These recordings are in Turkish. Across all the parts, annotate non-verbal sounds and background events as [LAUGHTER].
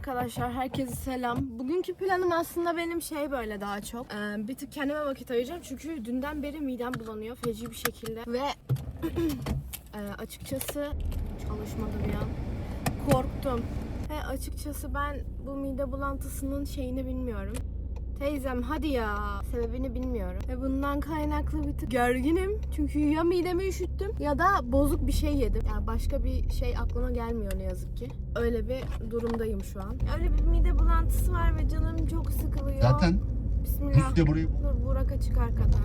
Arkadaşlar herkese selam. Bugünkü planım aslında benim şey böyle daha çok. Ee, bir tık kendime vakit ayıracağım çünkü dünden beri midem bulanıyor feci bir şekilde ve [CLEARS THROAT] e, açıkçası çalışmadı bir an. Korktum. Ve açıkçası ben bu mide bulantısının şeyini bilmiyorum. Teyzem hadi ya. Sebebini bilmiyorum. Ve bundan kaynaklı bir tık gerginim. Çünkü ya midemi üşüttüm ya da bozuk bir şey yedim. Yani başka bir şey aklıma gelmiyor ne yazık ki. Öyle bir durumdayım şu an. Öyle bir mide bulantısı var ve canım çok sıkılıyor. Zaten Bismillah. de burayı Dur Burak açık arkadan.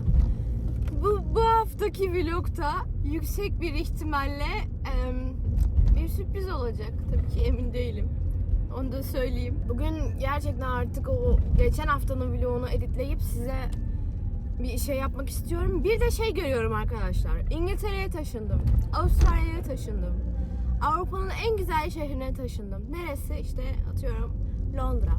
Bu, bu haftaki vlogta yüksek bir ihtimalle em, bir sürpriz olacak. Tabii ki emin değilim. Onu da söyleyeyim. Bugün gerçekten artık o geçen haftanın vlogunu editleyip size bir şey yapmak istiyorum. Bir de şey görüyorum arkadaşlar. İngiltere'ye taşındım. Avustralya'ya taşındım. Avrupa'nın en güzel şehrine taşındım. Neresi? İşte atıyorum Londra,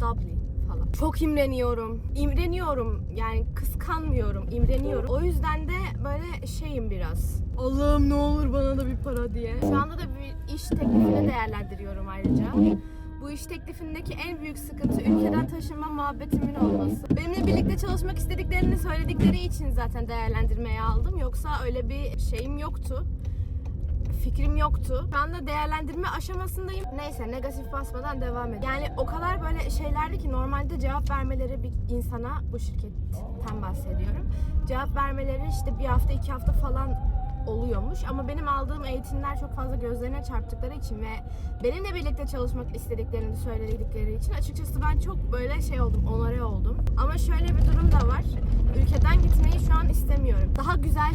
Dublin falan. Çok imreniyorum. İmreniyorum. Yani kıskanmıyorum. imreniyorum. O yüzden de böyle şeyim biraz. Allah'ım ne olur bana da bir para diye. Şu anda da bir iş teklifini değerlendiriyorum ayrıca. Bu iş teklifindeki en büyük sıkıntı ülkeden taşınma muhabbetimin olması. Benimle birlikte çalışmak istediklerini söyledikleri için zaten değerlendirmeye aldım. Yoksa öyle bir şeyim yoktu fikrim yoktu. Şu anda değerlendirme aşamasındayım. Neyse negatif basmadan devam edelim. Yani o kadar böyle şeylerdi ki normalde cevap vermeleri bir insana bu şirketten bahsediyorum. Cevap vermeleri işte bir hafta iki hafta falan oluyormuş ama benim aldığım eğitimler çok fazla gözlerine çarptıkları için ve benimle birlikte çalışmak istediklerini söyledikleri için açıkçası ben çok böyle şey oldum, onore oldum. Ama şöyle bir durum da var. Ülkeden gitmeyi şu an istemiyorum. Daha güzel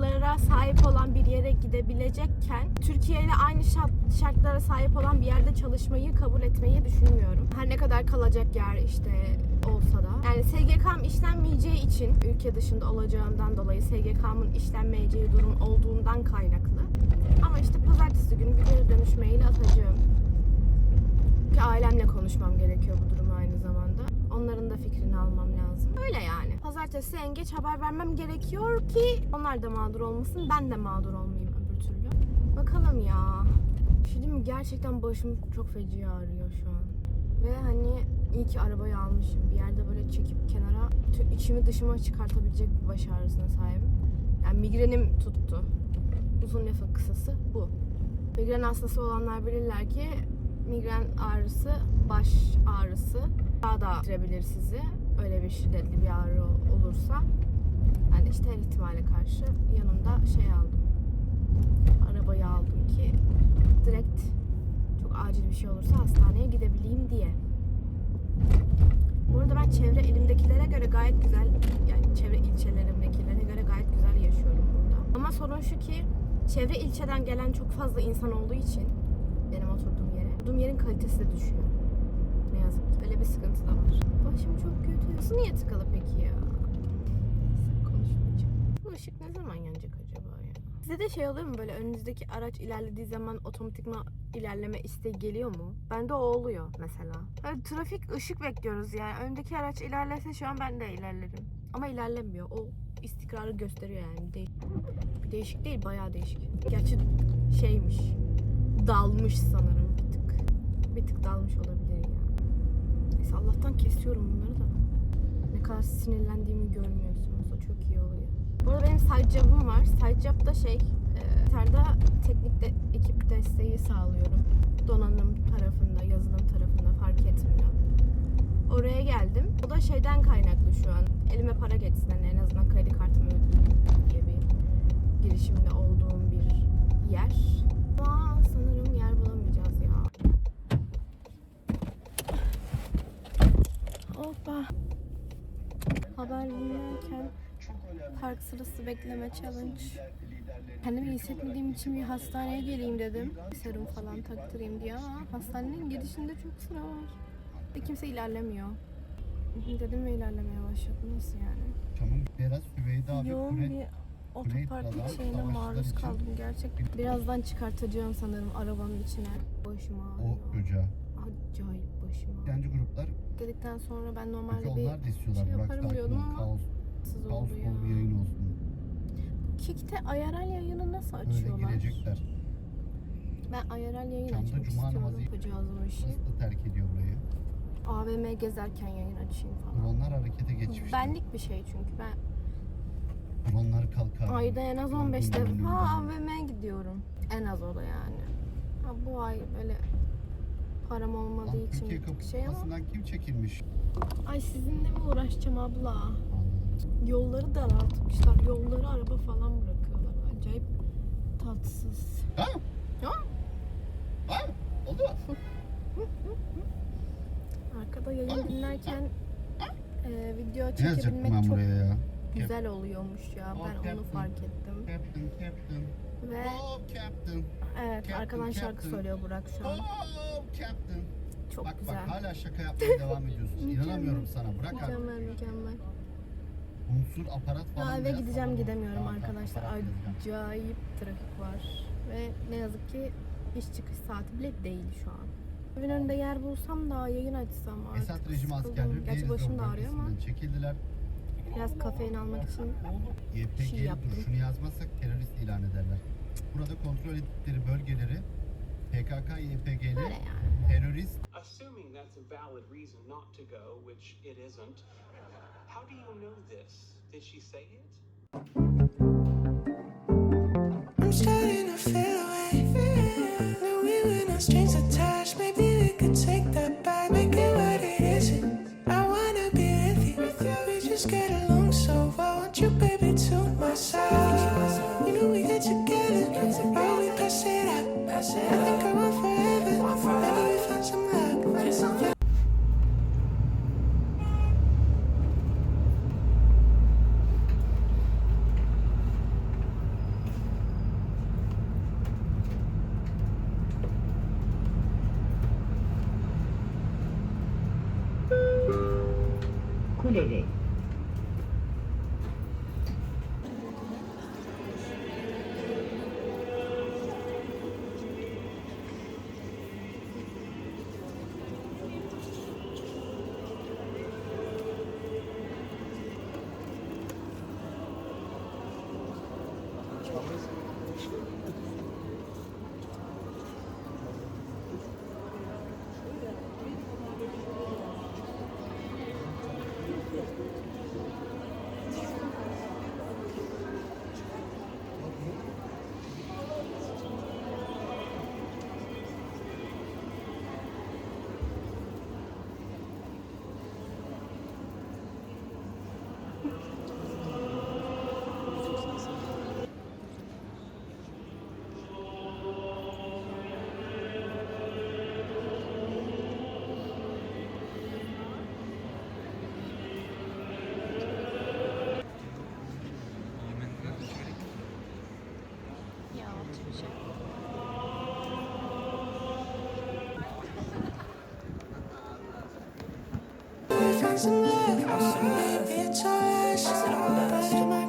şartlara sahip olan bir yere gidebilecekken Türkiye aynı şart- şartlara sahip olan bir yerde çalışmayı kabul etmeyi düşünmüyorum. Her ne kadar kalacak yer işte olsa da. Yani SGK'm işlenmeyeceği için ülke dışında olacağımdan dolayı SGK'mın işlenmeyeceği durum olduğundan kaynaklı. Ama işte pazartesi günü bir geri dönüş maili atacağım. Ki ailemle konuşmam gerekiyor bu durumu aynı zamanda. Onların da fikrini almam lazım. Öyle yani. Pazartesi en geç haber vermem gerekiyor ki onlar da mağdur olmasın, ben de mağdur olmayayım öbür türlü. Bakalım ya. Bir şey? Gerçekten başım çok feci ağrıyor şu an. Ve hani iyi ki arabayı almışım. Bir yerde böyle çekip kenara içimi dışıma çıkartabilecek bir baş ağrısına sahibim. Yani migrenim tuttu. Uzun lafın kısası bu. Migren hastası olanlar bilirler ki migren ağrısı, baş ağrısı daha da bitirebilir sizi. Öyle bir şiddetli bir ağrı olursa. De işte her ihtimale karşı yanımda şey aldım. Arabayı aldım ki direkt çok acil bir şey olursa hastaneye gidebileyim diye. Bu arada ben çevre elimdekilere göre gayet güzel, yani çevre ilçelerimdekilere göre gayet güzel yaşıyorum burada. Ama sorun şu ki çevre ilçeden gelen çok fazla insan olduğu için benim oturduğum yere, oturduğum yerin kalitesi de düşüyor. Yazık. Öyle bir sıkıntı da var. Başım çok kötü. Nasıl niye tıkalı peki ya? Neyse, konuşmayacağım. Bu ışık ne zaman yanacak acaba ya? Size de şey oluyor mu böyle önünüzdeki araç ilerlediği zaman otomatikman ilerleme isteği geliyor mu? Bende o oluyor mesela. Böyle trafik ışık bekliyoruz yani. Öndeki araç ilerlese şu an ben de ilerlerim. Ama ilerlemiyor. O istikrarı gösteriyor yani. Bir değişik değil, bayağı değişik. Gerçi şeymiş. Dalmış sanırım bir tık. Bir tık dalmış olabilir. Neyse Allah'tan kesiyorum bunları da. Ne kadar sinirlendiğimi görmüyorsunuz. O çok iyi oluyor. Bu arada benim sidejob var. Sidejob da şey, e, Terda teknik de, ekip desteği sağlıyorum. Donanım tarafında, yazılım tarafında fark etmiyor. Oraya geldim. O da şeyden kaynaklı şu an. Elime para geçsin hani en azından kredi kartımı ödeyeyim diye bir girişimde olduğum bir yer. Ama sanırım yer bulamayacağız ya. Hoppa. Haber dinlerken park sırası bekleme challenge. Kendimi iyi hissetmediğim için bir hastaneye geleyim dedim. Serum falan taktırayım diye ama hastanenin girişinde çok sıra var. Ve kimse ilerlemiyor. Dedim ve ilerlemeye başladı. Nasıl yani? tamam biraz Süveyda abi Yoğun bir otopark şeyine maruz kaldım gerçekten. Birazdan çıkartacağım sanırım arabanın içine. Başım ağrıyor. o hoca. Acayip başım ağrıyor. Yancı gruplar Dedikten sonra ben normalde bir onlar da istiyorlar. şey Burak yaparım diyordum ama kaos, kaos oldu ya. bir yayın olsun. Kick'te IRL yayını nasıl Öyle açıyorlar? girecekler. Ben IRL yayın Canlı açmak cuma namazı- Yapacağız o işi. Nasıl da terk ediyor burayı? AVM gezerken yayın açayım falan. Dronlar harekete geçmişti. Benlik bir şey çünkü ben Dronlar kalkar. ayda en az 15 Dron- defa AVM'ye gidiyorum. En az o da yani. Ha, bu ay böyle param Lan olmadığı için Türkiye gittik şey ama. kim çekilmiş? Ay sizinle mi uğraşacağım abla? Yolları daraltmışlar. Yolları araba falan bırakıyorlar. Acayip tatsız. Ha? Ya Ha? Oldu mu? arkada yayın dinlerken e, video çekebilmek çok buraya ya? güzel oluyormuş ya. Oh, Ben onu Captain. fark ettim. Captain, Captain. Ve evet arkadan şarkı söylüyor Burak şu an. Oh. Çok bak güzel. bak hala şaka yapmaya [LAUGHS] devam ediyorsun. Mükemmel. İnanamıyorum sana. Bırak artık. Mükemmel mükemmel. Unsur aparat falan. Ya eve gideceğim falan. gidemiyorum Tamam, arkadaşlar. Acayip trafik var. Ve ne yazık ki iş çıkış saati bile değil şu an. Evin önünde yer bulsam da yayın açsam artık Esad rejimi askerleri Gerçi başım da ağrıyor ama çekildiler. Biraz kafein almak için şey YPG'li yaptım. duruşunu yazmazsak terörist ilan ederler. Burada kontrol ettikleri bölgeleri PKK, YPG'li yani. terörist Assuming that's a valid reason not to go, which it isn't, how do you know this? Did she say it? I'm starting to feel Kuleli.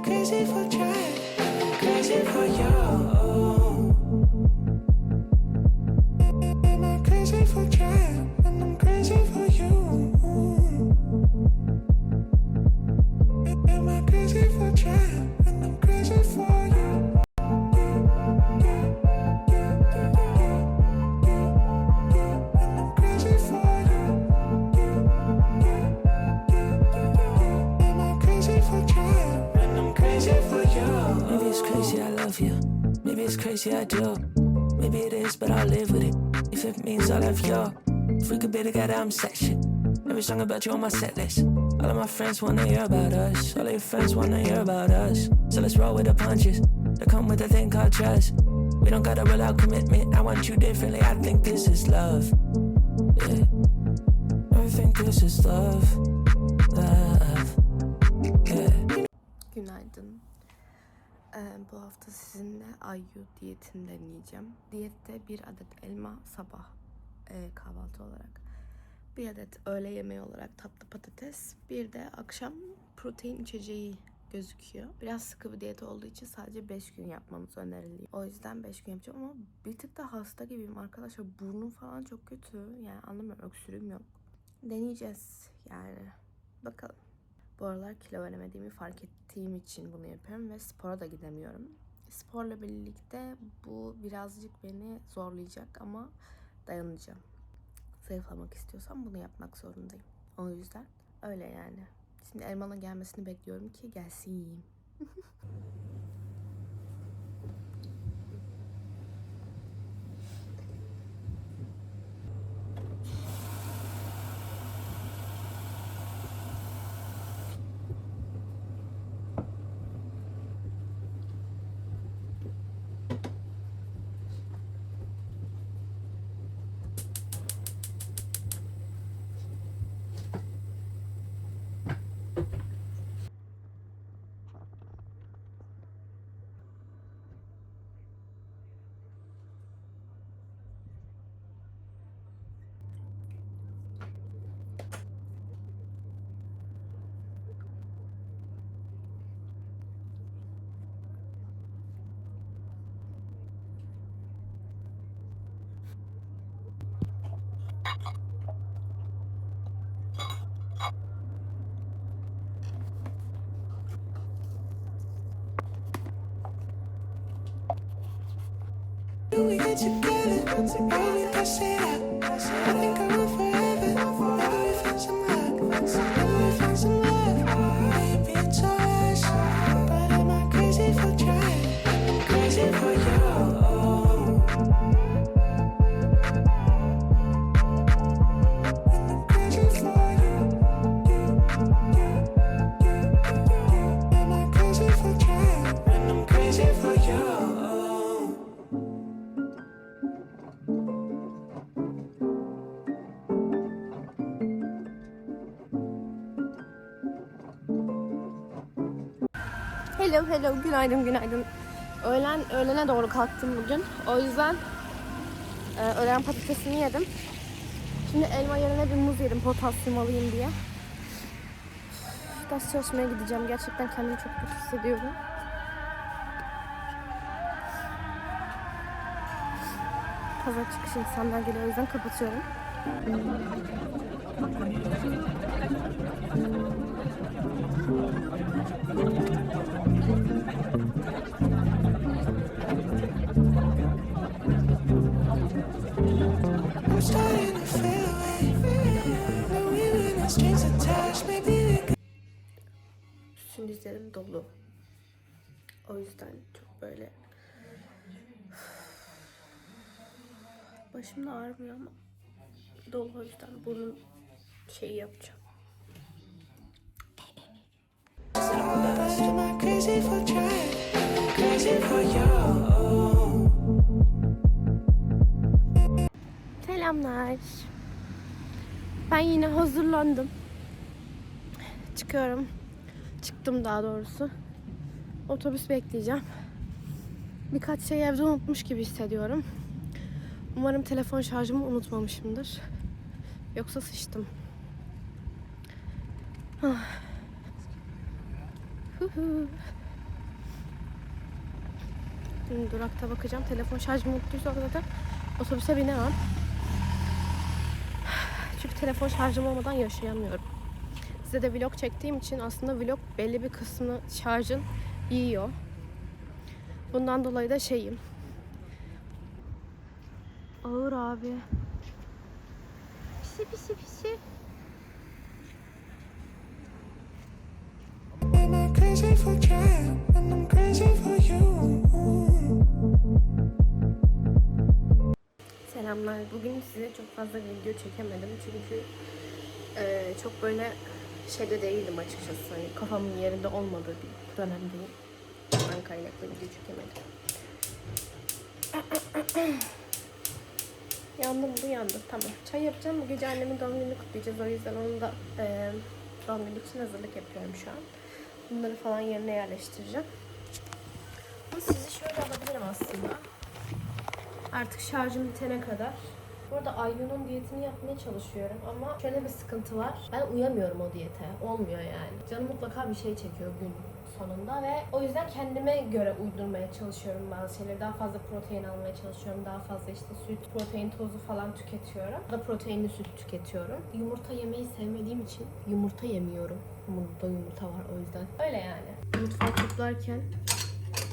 Crazy for trying? I'm crazy for you. Maybe it's I do. Maybe it is, but I'll live with it. If it means I love you. If we could be together, I'm set. Every song about you on my set list. All of my friends wanna hear about us. All of your friends wanna hear about us. So let's roll with the punches. That come with a thing called trust. We don't gotta roll out commitment. I want you differently. I think this is love. Yeah. I think this is love. Love. Ee, bu hafta sizinle Ayyu diyetini deneyeceğim. Diyette bir adet elma sabah e, kahvaltı olarak. Bir adet öğle yemeği olarak tatlı patates. Bir de akşam protein içeceği gözüküyor. Biraz sıkı bir diyet olduğu için sadece 5 gün yapmamız öneriliyor. O yüzden 5 gün yapacağım ama bir tık da hasta gibiyim arkadaşlar. Burnum falan çok kötü. Yani anlamıyorum öksürüğüm yok. Deneyeceğiz yani. Bakalım. Bu aralar kilo veremediğimi fark ettiğim için bunu yapıyorum ve spora da gidemiyorum. sporla birlikte bu birazcık beni zorlayacak ama dayanacağım. Zayıflamak istiyorsam bunu yapmak zorundayım. O yüzden öyle yani. Şimdi elmanın gelmesini bekliyorum ki gelsin yiyeyim. [LAUGHS] do we get together? Together, I say that. I think I günaydın günaydın. Öğlen öğlene doğru kalktım bugün. O yüzden e, öğlen patatesini yedim. Şimdi elma yerine bir muz yedim potasyum alayım diye. Ders çalışmaya gideceğim. Gerçekten kendimi çok kötü hissediyorum. Pazar çıkışı insanlar geliyor o yüzden kapatıyorum. I'm starting Bütün dizlerim dolu. O yüzden çok böyle başım da ağrımıyor ama dolu o yüzden bunun şeyi yapacağım. Crazy for trying? Selamlar. Ben yine hazırlandım. Çıkıyorum. Çıktım daha doğrusu. Otobüs bekleyeceğim. Birkaç şey evde unutmuş gibi hissediyorum. Umarım telefon şarjımı unutmamışımdır. Yoksa sıçtım. Ah. Şimdi durakta bakacağım. Telefon şarjımı unuttuysa zaten otobüse binemem. Çünkü telefon şarjım olmadan yaşayamıyorum. Size de vlog çektiğim için aslında vlog belli bir kısmını şarjın yiyor. Bundan dolayı da şeyim. Ağır abi. Pisi pisi pisi. Selamlar. Bugün size çok fazla video çekemedim çünkü eee, çok böyle şeyde değildim açıkçası. Hani kafamın yerinde olmadığı bir dönemdeyim. Ben kaynaklı video çekemedim. [COUGHS] Yandım bu yandı. Tamam. Çay yapacağım. Bu gece annemin doğum gününü kutlayacağız. O yüzden onu da eee doğum günü için hazırlık yapıyorum şu an. Bunları falan yerine yerleştireceğim. Sizi şöyle alabilirim aslında. Artık şarjım bitene kadar. Bu arada Aylu'nun diyetini yapmaya çalışıyorum ama şöyle bir sıkıntı var. Ben uyamıyorum o diyete. Olmuyor yani. Canım mutlaka bir şey çekiyor gün sonunda ve o yüzden kendime göre uydurmaya çalışıyorum bazı şeyleri. Daha fazla protein almaya çalışıyorum. Daha fazla işte süt, protein tozu falan tüketiyorum. Da proteinli süt tüketiyorum. Yumurta yemeyi sevmediğim için yumurta yemiyorum. Bunda yumurta var o yüzden. Öyle yani. Mutfağı toplarken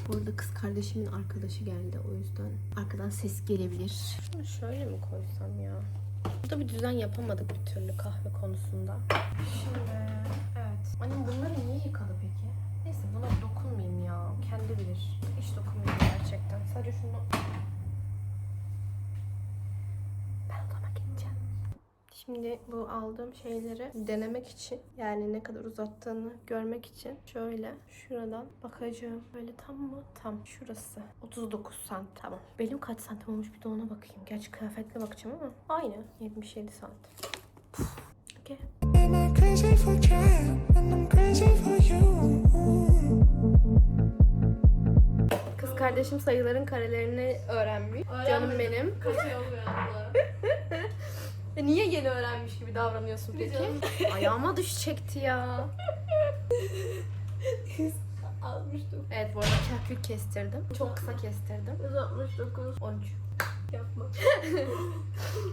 Bu arada kız kardeşimin arkadaşı geldi o yüzden arkadan ses gelebilir. Şunu şöyle mi koysam ya? Burada bir düzen yapamadık bir türlü kahve konusunda. Şimdi evet. Annem bunları niye yıkadı peki? Neyse buna dokunmayayım ya. Kendi bilir. Hiç dokunmayayım gerçekten. Sadece şunu... Ben odama gideceğim. Şimdi bu aldığım şeyleri denemek için yani ne kadar uzattığını görmek için şöyle şuradan bakacağım. Böyle tam mı? Tam. Şurası. 39 santim. Tamam. Benim kaç santim olmuş bir de ona bakayım. Gerçi kıyafetle bakacağım ama aynı. 77 santim. You. Kız kardeşim sayıların karelerini öğrenmiş. Canım benim. [LAUGHS] E niye yeni öğrenmiş gibi davranıyorsun peki? [LAUGHS] Ayağıma düş çekti ya. 69. Evet bu arada kahkül kestirdim. Çok kısa kestirdim. 169. 13. Yapma. [LAUGHS]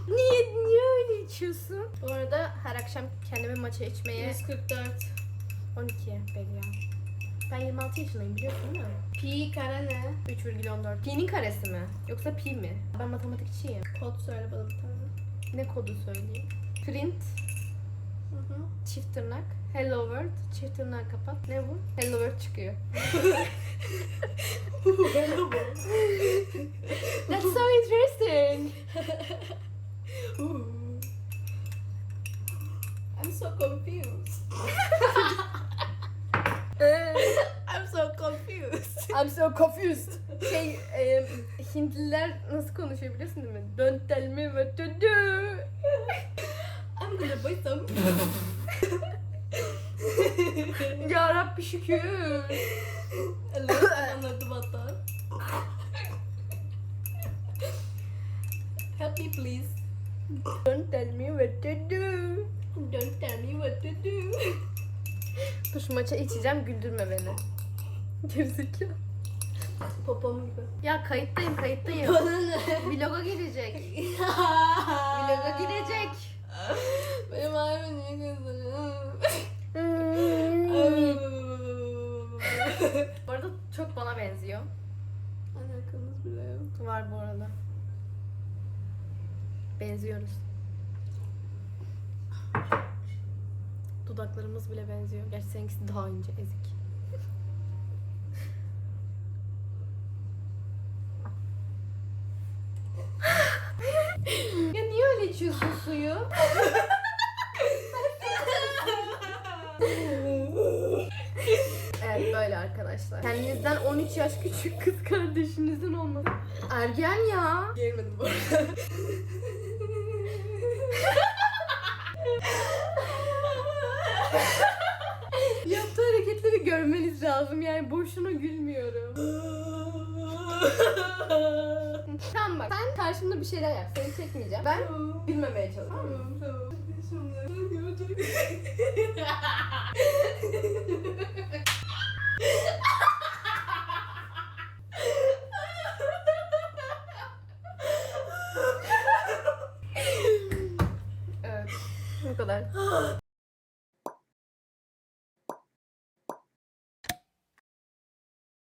Niye niye öyle içiyorsun? Bu arada her akşam kendime maça içmeye 144. 12 belli ya. Ben 26 yaşındayım biliyorsun değil mi? Pi kare ne? 3,14. Pi'nin karesi mi? Yoksa pi mi? Ben matematikçiyim. Kod söyle bana bir tane. Ne kodu söyleyeyim? Print, Hı hı. çift tırnak, hello world, çift tırnak kapat. Ne bu? Hello world çıkıyor. [LAUGHS] That's so interesting. I'm so confused. [LAUGHS] [LAUGHS] I'm so confused. I'm so confused. Şey, e, Hintliler nasıl konuşuyor biliyorsun değil mi? Don't tell me what to do. I'm gonna buy some. Ya Rabbi şükür. Anladım hatta. Help me please. Don't tell me what to do. Don't tell me what to do. Dur şu maça içeceğim güldürme beni. [LAUGHS] Gerizekalı. Popom gibi. Ya kayıttayım kayıttayım. Bana ne? Vloga girecek. [LAUGHS] Vloga girecek. Benim halime niye kızdın? bu arada çok bana benziyor. Alakamız bile yok. Var bu arada. Benziyoruz. Dudaklarımız bile benziyor. Gerçi seninkisi daha ince, ezik. ya niye öyle içiyorsun suyu? Evet böyle arkadaşlar. Kendinizden 13 yaş küçük kız kardeşinizin olması. Ergen ya. Gelmedim bu arada. Yaptığı hareketleri görmeniz lazım yani boşuna gülmüyorum. [LAUGHS] tamam bak sen karşımda bir şeyler yap seni çekmeyeceğim. Ben gülmemeye çalışıyorum. Tamam tamam. [LAUGHS] [LAUGHS] Şimdi. [LAUGHS]